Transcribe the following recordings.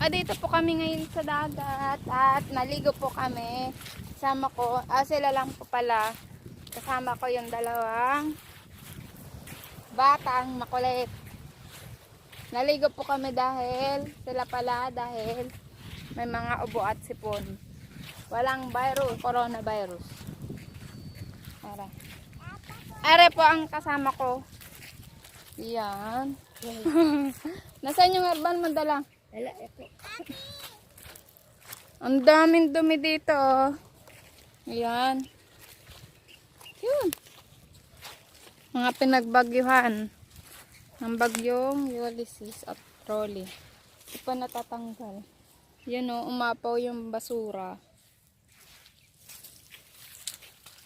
Ah, dito po kami ngayon sa dagat at naligo po kami. Kasama ko, ah, sila lang po pala. Kasama ko yung dalawang batang makulit. Naligo po kami dahil sila pala dahil may mga ubo at sipon. Walang virus, coronavirus. Ara. Are po ang kasama ko. Yan. Nasaan yung urban madala? Wala, ito. Ang daming dumi dito. oh. Ayan. Yun. Mga pinagbagyuhan. Ang bagyong Ulysses at Trolley. Hindi pa natatanggal. Yan o, umapaw yung basura.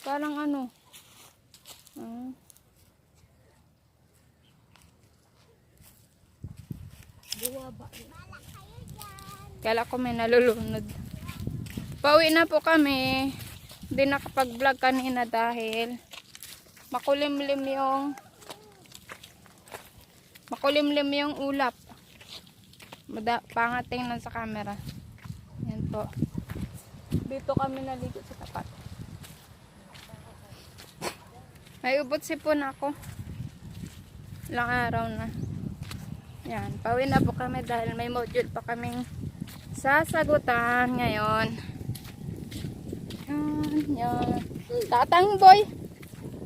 Parang ano. Ah. Buwa ba? Kala ko may nalulunod. Pauwi na po kami. Hindi nakapag-vlog kanina dahil makulimlim yung makulimlim yung ulap. Mada, pangating lang sa camera. Yan po. Dito kami naligo sa tapat. May ubot sipon ako. Ilang araw na. Yan, pauwi na po kami dahil may module pa kaming sasagutan ngayon. Yan, yan. Tatang boy.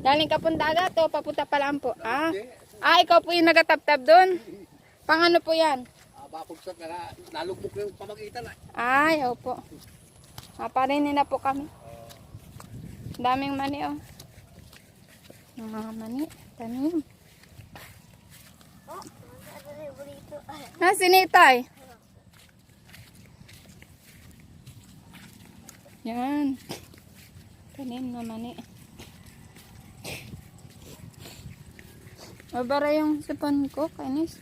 Galing ka pong dagat o papunta pa lang po. Ah, ah ikaw po yung nagataptab doon. Pang ano po yan? Ah, bakugsak na nalugmok na yung pamagitan ah. Ay, opo. Maparinin na po kami. Daming mani oh. Yung mga mani, tanim. Oh? Ha, sinitay. Yan. Tanim na mani. Mabara yung sipon ko, kainis.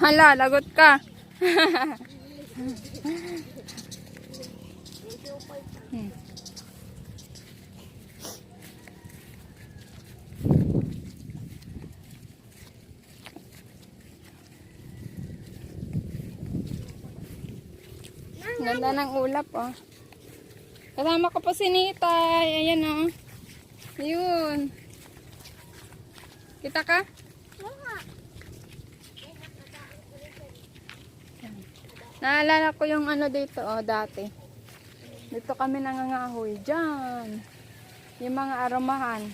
Hala, lagot ka. Ganda ng ulap, oh. Kasama ko po si Nitay. Ayan, oh. Yun. Kita ka? Naalala ko yung ano dito, oh, dati. Dito kami nangangahoy. Diyan. Yung mga aromahan.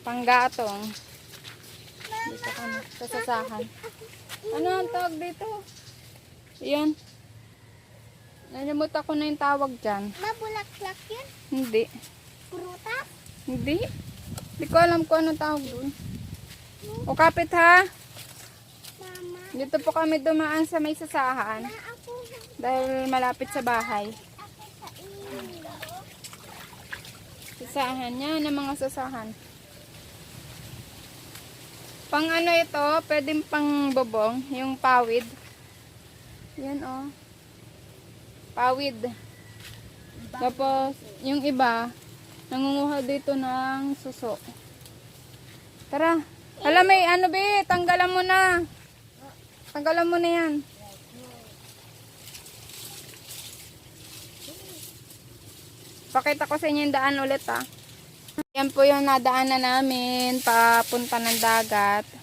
Panggatong. Dito kami sa sasahan. Ano ang tawag dito? Yan. Nalimutan ko na yung tawag dyan. Mabulaklak yun? Hindi. Prutas? Hindi. Hindi ko alam kung anong tawag doon. O kapit ha. Mama, Dito po kami dumaan sa may sasahan. Dahil malapit sa bahay. Sasahan yan, ng mga sasahan. Pang ano ito, pwedeng pang bobong, yung pawid. Yan oh. Pawid. Tapos, yung iba, nangunguha dito ng suso. Tara. Alam may ano be, tanggalan mo na. Tanggalan mo na yan. Pakita ko sa inyo yung daan ulit ah. Yan po yung nadaanan namin papunta ng dagat.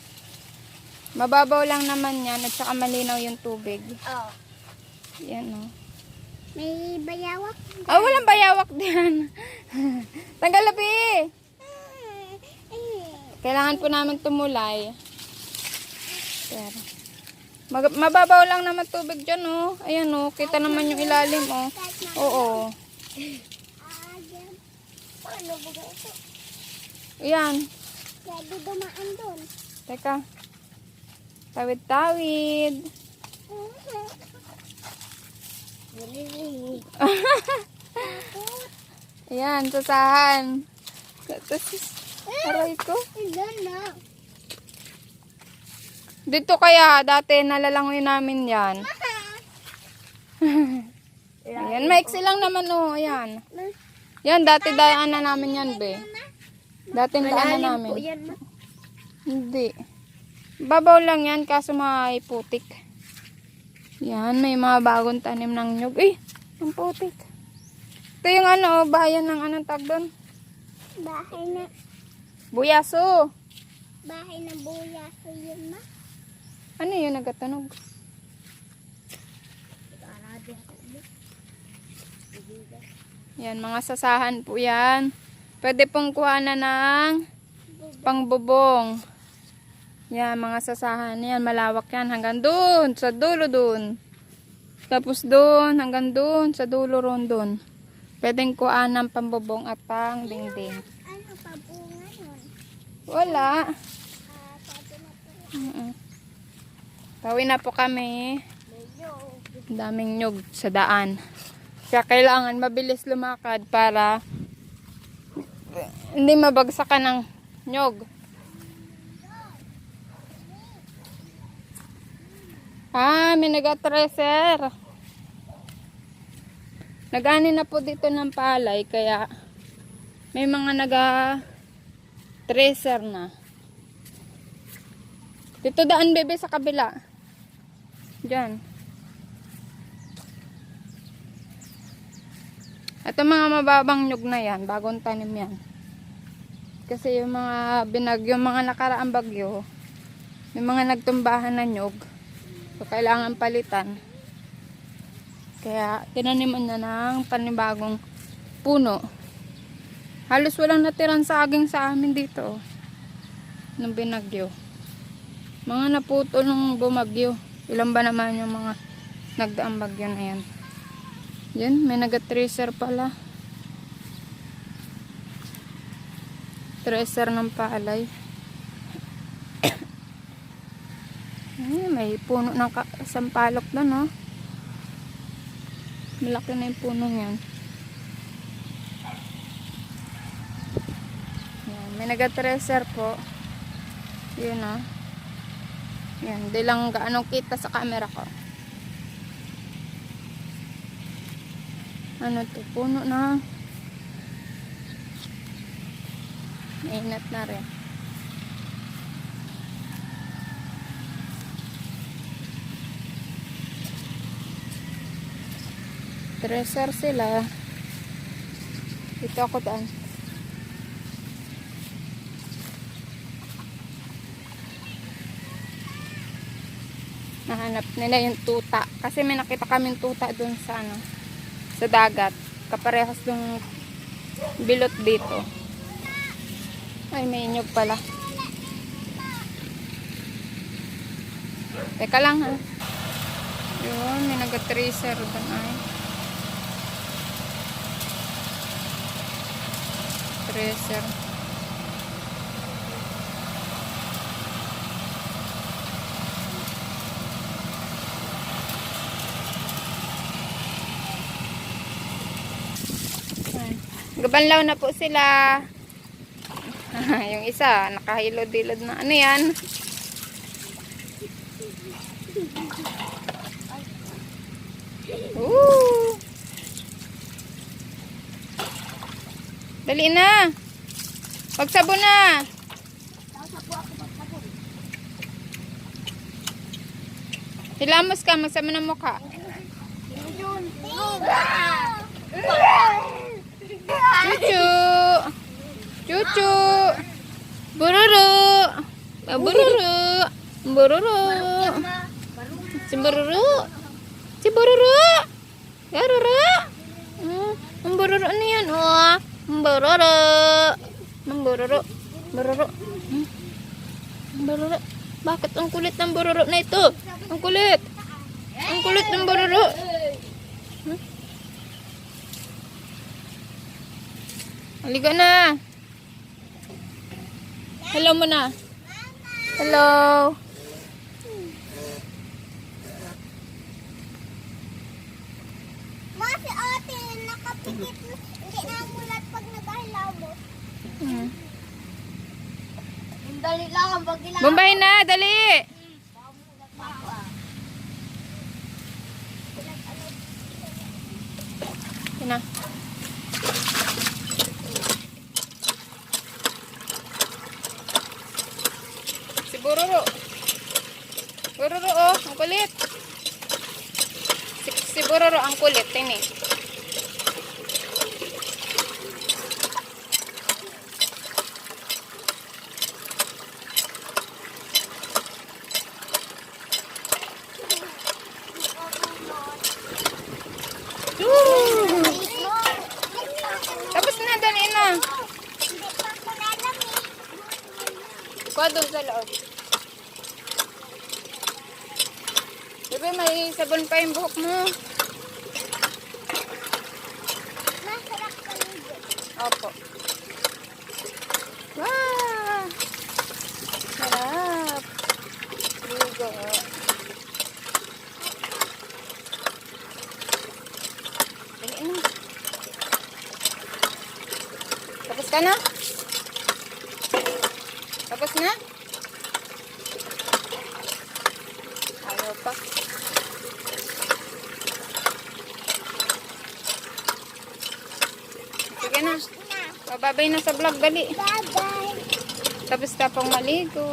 Mababaw lang naman yan at saka malinaw yung tubig. Oh. Yan oh. May bayawak? Ah, walang bayawak diyan. Tanggal labi. Kailangan po namin tumulay. Pero, mag- mababaw lang naman tubig dyan oh. Ayan oh, kita naman yung ilalim oh. Oo. Ayan. Pwede dumaan doon. Teka. Tawid-tawid. Ayan, sasahan. Aray ko. Na? Dito kaya, dati nalalangoy namin yan. Ayan, maiksi lang naman oh, ayan. Yan, dati daanan namin yan, be. Dati daanan namin. yan ma. Hindi. Babaw lang yan kaso may putik. Yan, may mga bagong tanim ng nyug. Eh, ang putik. Ito yung ano, bayan ng anong tag doon? Bahay na, Buyaso. bahay na buya. So yun ma. Ano yun nagkatunog? Yan, mga sasahan po yan. Pwede pong kuhanan ng pangbubong. Yan, mga sasahan. Yan, malawak yan. Hanggang doon, sa dulo doon. Tapos doon, hanggang doon, sa dulo ron doon. Pwedeng kuhanan ng pambubong at pang dingding. Ano pa bunga? Wala. Ah, sabi na po. Kami. Daming nyog sa daan. Kaya kailangan mabilis lumakad para hindi mabagsakan ng nyog. Ah, may nag-atreser. Nagani na po dito ng palay kaya may mga naga-tracer na. Dito daan bebe sa kabila. Diyan. Ito mga mababang nyug na yan, bagong tanim yan. Kasi yung mga binagyo, mga nakaraang bagyo, yung mga nagtumbahan na nyug, so kailangan palitan. Kaya tinaniman na ng panibagong puno. Halos walang natirang saging sa amin dito. Nung binagyo. Mga naputol nung bumagyo. Ilan ba naman yung mga nagdaang bagyo na yan? Yan, may naga-tracer pala. Tracer ng palay. Ay, may puno ng sampalok doon, no? Malaki na yung puno yan. Yan, may naga-tracer po. Yun, no? Yan, di lang gaano kita sa camera ko. Ano to? Puno na. Mainat na rin. Treasure sila. Dito ako daan. Nahanap nila yung tuta. Kasi may nakita kaming tuta dun sa ano sa dagat. Kaparehas ng bilot dito. Ay, may inyog pala. Teka lang ha. Yun, may nag-tracer doon ay. Ay. Gabanlaw na po sila. yung isa, nakahilod-hilod na. Ano yan? Ooh. Dali na. Pagsabo na. Hilamos ka, magsama ng mukha. Cucu. Cucu. Bururu. Ah, Bururu. Bururu. Si bururu. Si bururu. Bururu. Ang bururu ano Ang bururu. Bururu. Hmm. Bururu. Bakit ang kulit ng bururu na ito? Ang kulit. Ang kulit ng bururu. Hmm? Halika na. Hello mo na. Hello. Na. Hindi na mulat pag naghilaw mo. Hmm. Dali lang ang bagila. Bombay na, dali. Yan na. Bururo. Bururo, oh. Ang kulit. Si, si Bururo ang kulit. Tini. Woo! Tapos na, dali na. Hindi pa ko alam eh. Kuha doon sa loob. Bebe, may sabon pa yung buhok mo. Masarap kaligo. Opo. Wow! Sarap. Ligo. Dali na. Tapos ka na? Tapos na? Ayaw pa. Sige na. Na. Bababay na sa vlog, dali. Bye-bye. Tapos ka pang maligo.